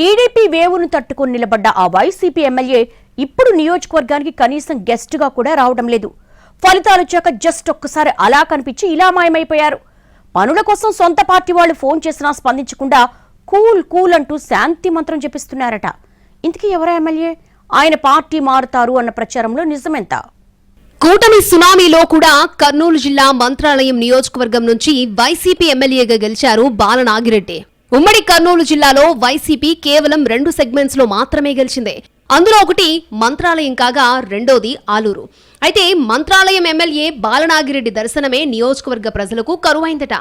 TDP వేవును తట్టుకుని నిలబడ్డ ఆ వైసీపీ ఎమ్మెల్యే ఇప్పుడు నియోజకవర్గానికి కనీసం గెస్ట్గా కూడా రావడం లేదు. ఫలితాలు వచ్చాక జస్ట్ ఒక్కసారి అలా కనిపించి ఇలా మాయమైపోయారు. పనుల కోసం సొంత పార్టీ వాళ్ళు ఫోన్ చేసినా స్పందించకుండా కూల్ కూల్ అంటూ శాంతి మంత్రం జపిస్తున్నారట. ఇంతకీ ఎవరా ఎమ్మెల్యే? ఆయన పార్టీ మారుతారు అన్న ప్రచారంలో నిజమెంత? కూటమి సునామీలో కూడా కర్నూలు జిల్లా మంత్రాలయం నియోజకవర్గం నుంచి వైసీపీ ఎమ్మెల్యేగా గెలిచారు బాలనాగిరెడ్డి. ఉమ్మడి కర్నూలు జిల్లాలో వైసీపీ కేవలం రెండు సెగ్మెంట్స్లో మాత్రమే గెలిచింది. అందులో ఒకటి మంత్రాలయం కాగా రెండోది ఆలూరు. అయితే మంత్రాలయం ఎమ్మెల్యే బాలనాగిరెడ్డి దర్శనమే నియోజకవర్గ ప్రజలకు కరువైందట.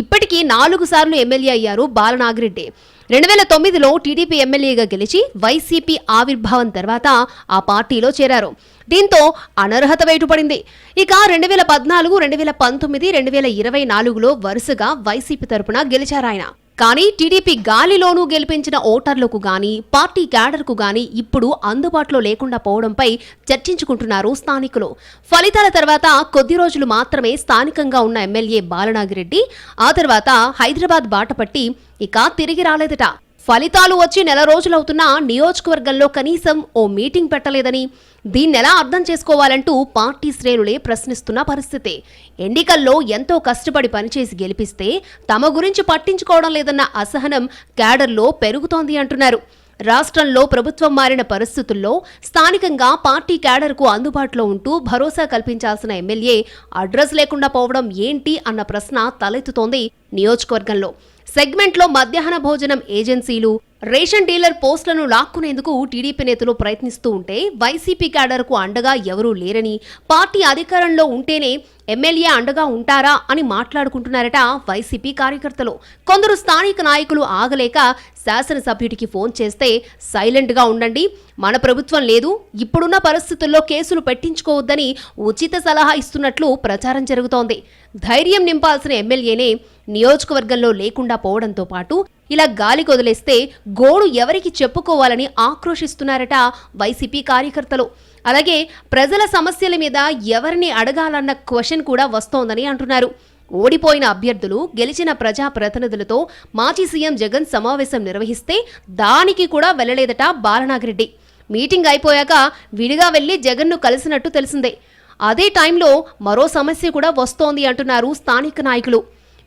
ఇప్పటికీ నాలుగు సార్లు ఎమ్మెల్యే అయ్యారు బాలనాగిరెడ్డి. రెండు వేల తొమ్మిదిలో టీడీపీ ఎమ్మెల్యేగా గెలిచి వైసీపీ ఆవిర్భావం తర్వాత ఆ పార్టీలో చేరారు. దీంతో అనర్హత వేటుపడింది ఇక రెండు వేల పద్నాలుగు రెండు వేల పంతొమ్మిది రెండు వేల ఇరవై నాలుగులో వరుసగా వైసీపీ తరపున గెలిచారాయన. కానీ టీడీపీ గాలిలోనూ గెలిపించిన ఓటర్లకు గాని పార్టీ క్యాడర్కు గాని ఇప్పుడు అందుబాటులో లేకుండా పోవడంపై చర్చించుకుంటున్నారు స్థానికులు. ఫలితాల తర్వాత కొద్ది రోజులు మాత్రమే స్థానికంగా ఉన్న ఎమ్మెల్యే బాలనాగిరెడ్డి ఆ తర్వాత హైదరాబాద్ బాటపట్టి ఇక తిరిగి రాలేదట. ఫలితాలు వచ్చి నెల రోజులవుతున్నా నియోజకవర్గంలో కనీసం ఓ మీటింగ్ పెట్టలేదని దీన్నెలా అర్థం చేసుకోవాలంటూ పార్టీ శ్రేణులే ప్రశ్నిస్తున్న పరిస్థితి. ఎన్నికల్లో ఎంతో కష్టపడి పనిచేసి గెలిపిస్తే తమ గురించి పట్టించుకోవడం లేదన్న అసహనం క్యాడర్లో పెరుగుతోంది అంటున్నారు. రాష్ట్రంలో ప్రభుత్వం మారిన పరిస్థితుల్లో స్థానికంగా పార్టీ క్యాడర్కు అందుబాటులో ఉంటూ భరోసా కల్పించాల్సిన ఎమ్మెల్యే అడ్రస్ లేకుండా పోవడం ఏంటి అన్న ప్రశ్న తలెత్తుతోంది నియోజకవర్గంలో. సెగ్మెంట్లో మధ్యాహ్న భోజనం ఏజెన్సీలు రేషన్ డీలర్ పోస్టులను లాక్కునేందుకు టీడీపీ నేతలు ప్రయత్నిస్తూ ఉంటే వైసీపీ క్యాడర్కు అండగా ఎవరూ లేరని పార్టీ అధికారంలో ఉంటేనే ఎమ్మెల్యే అండగా ఉంటారా అని మాట్లాడుకుంటున్నారట వైసీపీ కార్యకర్తలు. కొందరు స్థానిక నాయకులు ఆగలేక శాసనసభ్యుడికి ఫోన్ చేస్తే సైలెంట్గా ఉండండి మన ప్రభుత్వం లేదు ఇప్పుడున్న పరిస్థితుల్లో కేసులు పెట్టించుకోవద్దని ఉచిత సలహా ఇస్తున్నట్లు ప్రచారం జరుగుతోంది. ధైర్యం నింపాల్సిన ఎమ్మెల్యేనే నియోజకవర్గంలో లేకుండా పోవడంతో పాటు ఇలా గాలి కొదిలేస్తే గోడు ఎవరికి చెప్పుకోవాలని ఆక్రోశిస్తున్నారట వైసీపీ కార్యకర్తలు. అలాగే ప్రజల సమస్యల మీద ఎవరిని అడగాలన్న క్వశ్చన్ కూడా వస్తోందని అంటున్నారు. ఓడిపోయిన అభ్యర్థులు గెలిచిన ప్రజా ప్రతినిధులతో మాజీ సీఎం జగన్ సమావేశం నిర్వహిస్తే దానికి కూడా వెళ్ళలేదట బాలనాగిరెడ్డి. మీటింగ్ అయిపోయాక విడిగా వెళ్ళి జగన్ను కలిసినట్టు తెలిసిందే. అదే టైంలో మరో సమస్య కూడా వస్తోంది అంటున్నారు స్థానిక నాయకులు.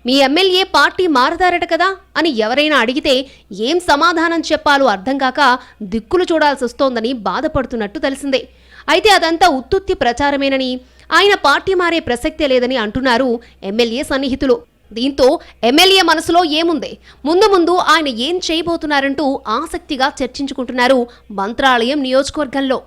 మీ ఎమ్మెల్యే పార్టీ మారతారట కదా అని ఎవరైనా అడిగితే ఏం సమాధానం చెప్పాలో అర్థం కాక దిక్కులు చూడాల్సి వస్తోందని బాధపడుతున్నట్టు తెలిసిందే. అయితే అదంతా ఉత్తుత్తి ప్రచారమేనని ఆయన పార్టీ మారే ప్రసక్తే లేదని అంటున్నారు ఎమ్మెల్యే సన్నిహితులు. దీంతో ఎమ్మెల్యే మనసులో ఏముంది? ముందు ముందు ఆయన ఏం చేయబోతున్నారంటూ ఆసక్తిగా చర్చించుకుంటున్నారు మంత్రాలయం నియోజకవర్గంలో.